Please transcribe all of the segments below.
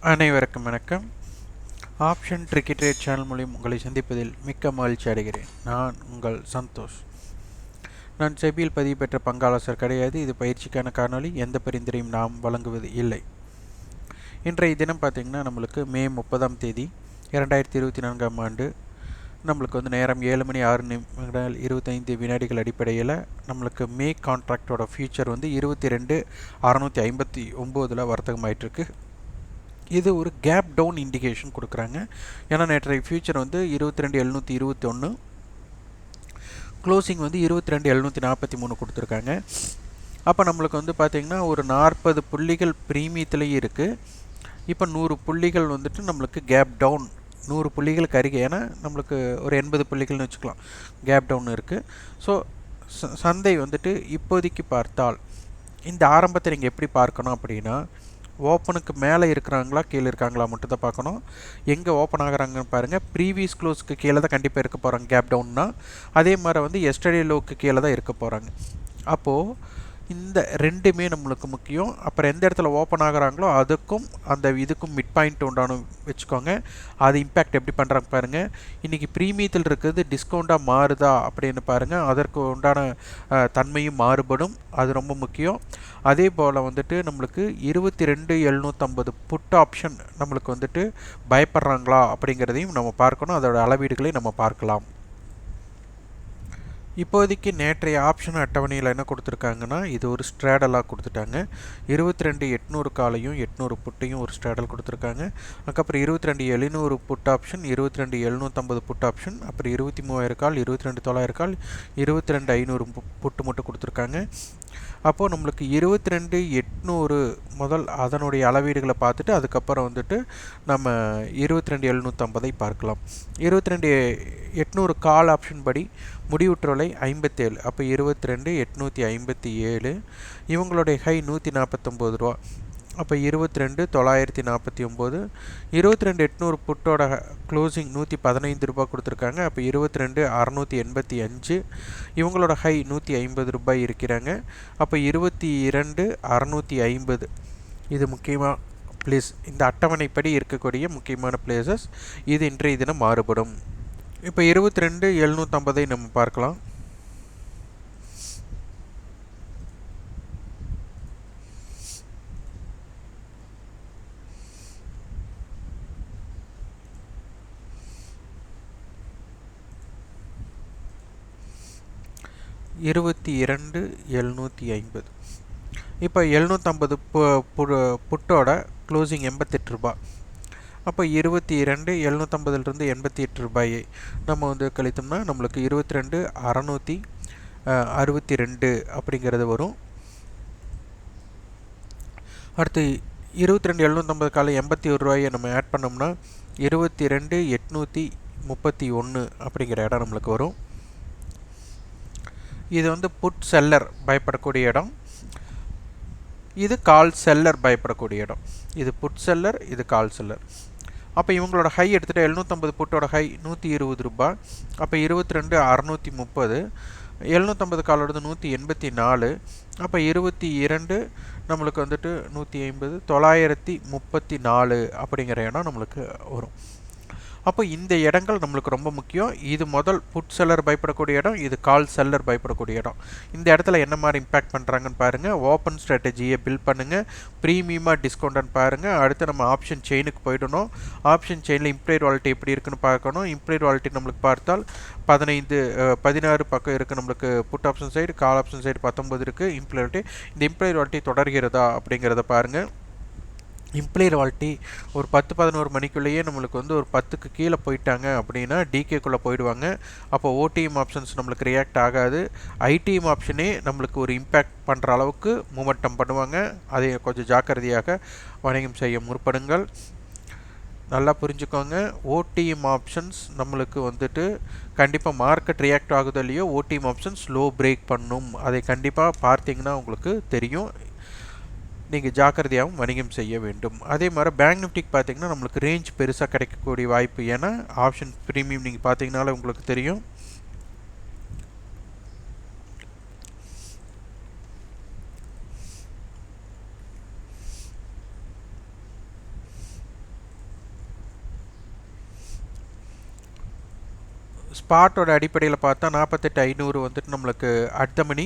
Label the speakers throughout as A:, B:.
A: அனைவருக்கும் வணக்கம். Option ட்ரிக்கெட்ரேட் channel மூலியம் உங்களை சந்திப்பதில் மிக்க மகிழ்ச்சி அடைகிறேன். நான் உங்கள் சந்தோஷ். நான் செபியில் பதிவு பெற்ற பங்காளர் கிடையாது. இது பயிற்சிக்கான காணொலி எந்த பரிந்துரையும் நாம் வழங்குவது இல்லை. இன்றைய தினம் பார்த்திங்கன்னா நம்மளுக்கு மே முப்பதாம் தேதி இரண்டாயிரத்தி இருபத்தி நான்காம் ஆண்டு. நம்மளுக்கு வந்து நேரம் ஏழு மணி ஆறு நிமிடங்கள் இருபத்தைந்து வினாடிகள் அடிப்படையில் நம்மளுக்கு மே கான்ட்ராக்டோட ஃபியூச்சர் வந்து இருபத்தி ரெண்டு அறநூற்றி ஐம்பத்தி ஒம்போதில் வர்த்தகமாயிட்டிருக்கு. இது ஒரு கேப் டவுன் இண்டிகேஷன் கொடுக்குறாங்க. ஏன்னா நேற்றைய ஃபியூச்சர் வந்து இருபத்தி ரெண்டு எழுநூற்றி இருபத்தி ஒன்று க்ளோசிங் வந்து இருபத்தி ரெண்டு எழுநூற்றி நாற்பத்தி மூணு கொடுத்துருக்காங்க. அப்போ நம்மளுக்கு வந்து பார்த்திங்கன்னா ஒரு நாற்பது புள்ளிகள் ப்ரீமியத்துலேயும் இருக்குது இப்போ நூறு புள்ளிகள் வந்துட்டு நம்மளுக்கு கேப் டவுன் நூறு புள்ளிகளுக்கு அருகே. ஏன்னா நம்மளுக்கு ஒரு எண்பது புள்ளிகள்னு வச்சுக்கலாம். கேப் டவுன் இருக்குது ஸோ சந்தை வந்துட்டு இப்போதைக்கு பார்த்தால் இந்த ஆரம்பத்தை நீங்கள் எப்படி பார்க்கணும் அப்படின்னா ஓப்பனுக்கு மேலே இருக்கிறாங்களா கீழே இருக்காங்களா மட்டும் தான் பார்க்கணும். எங்கே ஓப்பன் ஆகுறாங்கன்னு பாருங்கள் ப்ரீவியஸ் க்ளோஸ்க்கு கீழே தான் கண்டிப்பாக இருக்க போகிறாங்க கேப் டவுன்னா அதே மாதிரி வந்து எஸ்டடி லோக்கு கீழே தான் இருக்க போகிறாங்க அப்போது இந்த ரெண்டுமே நம்மளுக்கு முக்கியம். அப்புறம் எந்த இடத்துல ஓப்பன் ஆகுறாங்களோ அதுக்கும் அந்த இதுக்கும் மிட் பாயிண்ட் உண்டான வச்சுக்கோங்க. அது இம்பேக்ட் எப்படி பண்ணுறாங்க பாருங்கள் இன்றைக்கி ப்ரீமியத்தில் இருக்கிறது டிஸ்கவுண்ட்டாக மாறுதா அப்படின்னு பாருங்கள் அதற்கு உண்டான தன்மையும் மாறுபடும். அது ரொம்ப முக்கியம். அதே போல் வந்துட்டு நம்மளுக்கு இருபத்தி ரெண்டு எழுநூற்றம்பது புட் ஆப்ஷன் நம்மளுக்கு வந்துட்டு பயப்படுறாங்களா அப்படிங்கிறதையும் நம்ம பார்க்கணும். அதோட அளவீடுகளை நம்ம பார்க்கலாம். இப்போதைக்கு நேற்றைய ஆப்ஷன் அட்டவணையில் என்ன கொடுத்துருக்காங்கன்னா இது ஒரு ஸ்ட்ராடலாக கொடுத்துட்டாங்க. இருபத்தி ரெண்டு எட்நூறு காலையும் எட்நூறு புட்டையும் ஒரு ஸ்ட்ராடல் கொடுத்துருக்காங்க. அதுக்கப்புறம் இருபத்தி ரெண்டு எழுநூறு புட் ஆப்ஷன் இருபத்தி ரெண்டு எழுநூற்றம்பது புட் ஆப்ஷன் அப்புறம் இருபத்தி மூவாயிரம் கால் இருபத்தி ரெண்டு தொள்ளாயிரம் கால் இருபத்தி ரெண்டு ஐநூறு புட்டு மட்டும் கொடுத்துருக்காங்க. அப்போது நம்மளுக்கு இருபத்தி ரெண்டு எட்நூறு முதல் அதனுடைய அளவீடுகளை பார்த்துட்டு அதுக்கப்புறம் வந்துட்டு நம்ம இருபத்தி ரெண்டு எழுநூற்றம்பதை பார்க்கலாம். இருபத்தி ரெண்டு எட்நூறு கால் ஆப்ஷன் படி முடிவுற்றொலை ஐம்பத்தேழு. அப்போ இருபத்தி ரெண்டு எட்நூற்றி ஐம்பத்தி ஏழு. இவங்களுடைய ஹை நூற்றி நாற்பத்தொம்போது ரூபா. அப்போ இருபத்தி ரெண்டு தொள்ளாயிரத்தி நாற்பத்தி ஒம்பது. இருபத்தி ரெண்டு எட்நூறு புட்டோட க்ளோசிங் நூற்றி பதினைந்து ரூபாய் கொடுத்துருக்காங்க. அப்போ இருபத்தி ரெண்டு அறநூற்றி எண்பத்தி அஞ்சு. இவங்களோட ஹை நூற்றி ஐம்பது ரூபாய் இருக்கிறாங்க. அப்போ இருபத்தி இரண்டு அறநூற்றி ஐம்பது. இது முக்கியமாக ப்ளேஸ் இந்த அட்டவணைப்படி இருக்கக்கூடிய முக்கியமான பிளேசஸ் இது இன்றைய தினம் மாறுபடும். இப்போ இருபத்தி ரெண்டு எழுநூற்றம்பதை நம்ம பார்க்கலாம். இருபத்தி இரண்டு எழுநூற்றி ஐம்பது. இப்போ எழுநூற்றம்பது புட்டோட க்ளோசிங் எண்பத்தெட்டு ரூபாய் அப்போ இருபத்தி இரண்டு எழுநூற்றம்பதுலேருந்து எண்பத்தி எட்டு ரூபாயை நம்ம வந்து கழித்தோம்னா நம்மளுக்கு இருபத்தி ரெண்டு அறநூற்றி அறுபத்தி ரெண்டு அப்படிங்கிறது வரும். அடுத்து இருபத்தி ரெண்டு எழுநூற்றம்பது காலை எண்பத்தி ஒரு ரூபாயை நம்ம ஆட் பண்ணோம்னா இருபத்தி ரெண்டு எட்நூற்றி முப்பத்தி ஒன்று அப்படிங்கிற இடம் நம்மளுக்கு வரும். இது வந்து புட் செல்லர் பயப்படக்கூடிய இடம். இது கால் செல்லர் பயப்படக்கூடிய இடம். இது புட் செல்லர் இது கால் செல்லர் அப்போ இவங்களோட ஹை எடுத்துகிட்டு எழுநூற்றம்பது புட்டோட ஹை நூற்றி இருபது ரூபாய். அப்போ இருபத்தி ரெண்டு அறநூற்றி முப்பது எழுநூற்றம்பது காலோடது நூற்றி எண்பத்தி நாலு. அப்போ இருபத்தி இரண்டு நம்மளுக்கு வந்துட்டு நூற்றி ஐம்பது. தொள்ளாயிரத்தி முப்பத்தி நாலு அப்படிங்கிற இடம் நம்மளுக்கு வரும். அப்போ இந்த இடங்கள் நம்மளுக்கு ரொம்ப முக்கியம். இது முதல் புட் செல்லர் பயப்படக்கூடிய இடம் இது கால் செல்லர் பயப்படக்கூடிய இடம். இந்த இடத்துல என்ன மாதிரி இம்பேக்ட் பண்ணுறாங்கன்னு பாருங்கள் ஓப்பன் ஸ்ட்ராட்டஜியை பில்ட் பண்ணுங்கள் ப்ரீமியமாக டிஸ்கவுண்ட்னு பாருங்கள் அடுத்து நம்ம ஆப்ஷன் செயினுக்கு போயிடணும். ஆப்ஷன் செயினில் இம்ப்ளைட் வாலிட்டி எப்படி இருக்குன்னு பார்க்கணும். இம்ப்ளைட் வாலிட்டி நம்மளுக்கு பார்த்தால் பதினைந்து பதினாறு பக்கம் இருக்குது நம்மளுக்கு put option side call option side பத்தொம்பது இருக்குது இம்ப்ளைட் இந்த இம்ப்ளைட் வாலிட்டி தொடர்கிறதா அப்படிங்கிறத பாருங்கள் இம்ப்ளேயர் வால்ட்டி ஒரு பத்து பதினோரு மணிக்குள்ளேயே நம்மளுக்கு வந்து ஒரு பத்துக்கு கீழே போயிட்டாங்க அப்படின்னா டிகேக்குள்ளே போயிடுவாங்க. அப்போ ஓடிஎம் ஆப்ஷன்ஸ் நம்மளுக்கு ரியாக்ட் ஆகாது. ஐடிஎம் ஆப்ஷனே நம்மளுக்கு ஒரு இம்பேக்ட் பண்ணுற அளவுக்கு மூமெண்டம் பண்ணுவாங்க. அதை கொஞ்சம் ஜாக்கிரதையாக வணிகம் செய்ய முற்படுங்கள். நல்லா புரிஞ்சுக்கோங்க. ஓடிஎம் ஆப்ஷன்ஸ் நம்மளுக்கு வந்துட்டு கண்டிப்பாக மார்க்கெட் ரியாக்ட் ஆகுதோ இல்லையோ ஓடிஎம் ஆப்ஷன்ஸ் லோ பிரேக் பண்ணும். அதை கண்டிப்பாக பார்த்தீங்கன்னா உங்களுக்கு தெரியும். நீங்கள் ஜாக்கிரதையாகவும் வணிகம் செய்ய வேண்டும். அதே மாதிரி பேங்க் நிஃப்டிக்கு பார்த்தீங்கன்னா நம்மளுக்கு ரேஞ்ச் பெருசாக கிடைக்கக்கூடிய வாய்ப்பு. ஏன்னா ஆப்ஷன் ப்ரீமியம் நீங்கள் பார்த்தீங்கனாலே உங்களுக்கு தெரியும். ஸ்பாட்டோட அடிப்படையில் பார்த்தா நாற்பத்தெட்டு ஐநூறு வந்துட்டு நம்மளுக்கு அடுத்த மணி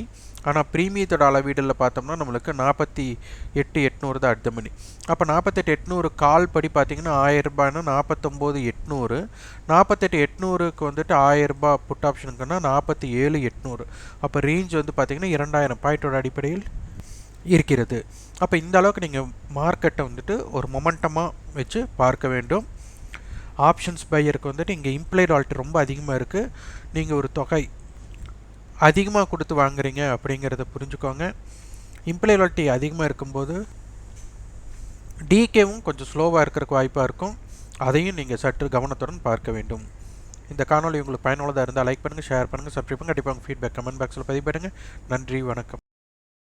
A: ஆனால் ப்ரீமியத்தோட அளவீடில் பார்த்தோம்னா நம்மளுக்கு நாற்பத்தி எட்டு எட்நூறு தான் அடுத்த மணி அப்போ நாற்பத்தெட்டு எட்நூறு கால் படி பார்த்தீங்கன்னா ஆயிரரூபாய்னா நாற்பத்தொம்போது எட்நூறு. நாற்பத்தெட்டு எட்நூறுக்கு வந்துட்டு ஆயிரரூபா புட் ஆப்ஷனுக்குன்னா நாற்பத்தி ஏழு எட்நூறு. அப்போ ரேஞ்ச் வந்து பார்த்திங்கன்னா இரண்டாயிரம் பாயிண்டோட அடிப்படையில் இருக்கிறது. அப்போ இந்த அளவுக்கு நீங்கள் மார்க்கெட்டை வந்துட்டு ஒரு மொமெண்டமாக வச்சு பார்க்க வேண்டும். ஆப்ஷன்ஸ் பையருக்கு வந்துட்டு இங்கே இம்ப்ளைட் ஆல்ட் ரொம்ப அதிகமாக இருக்குது நீங்கள் ஒரு தொகை அதிகமாக கொடுத்து வாங்குறீங்க அப்படிங்கிறத புரிஞ்சுக்கோங்க. இம்ப்ளைட் ஆல்ட்டி அதிகமாக இருக்கும்போது டிகேவும் கொஞ்சம் ஸ்லோவாக இருக்கிறக்கு வாய்ப்பாக இருக்கும். அதையும் நீங்கள் சற்று கவனத்துடன் பார்க்க வேண்டும். இந்த காணொலி உங்களுக்கு பயனுள்ளதாக இருந்தால் லைக் பண்ணுங்கள் ஷேர் பண்ணுங்கள் சப்ஸ்கிரைப் பண்ணுங்கள் கண்டிப்பாக உங்கள் ஃபீட்பேக் கமெண்ட் பாக்ஸில் பதிவு பண்ணுங்கள் நன்றி வணக்கம்.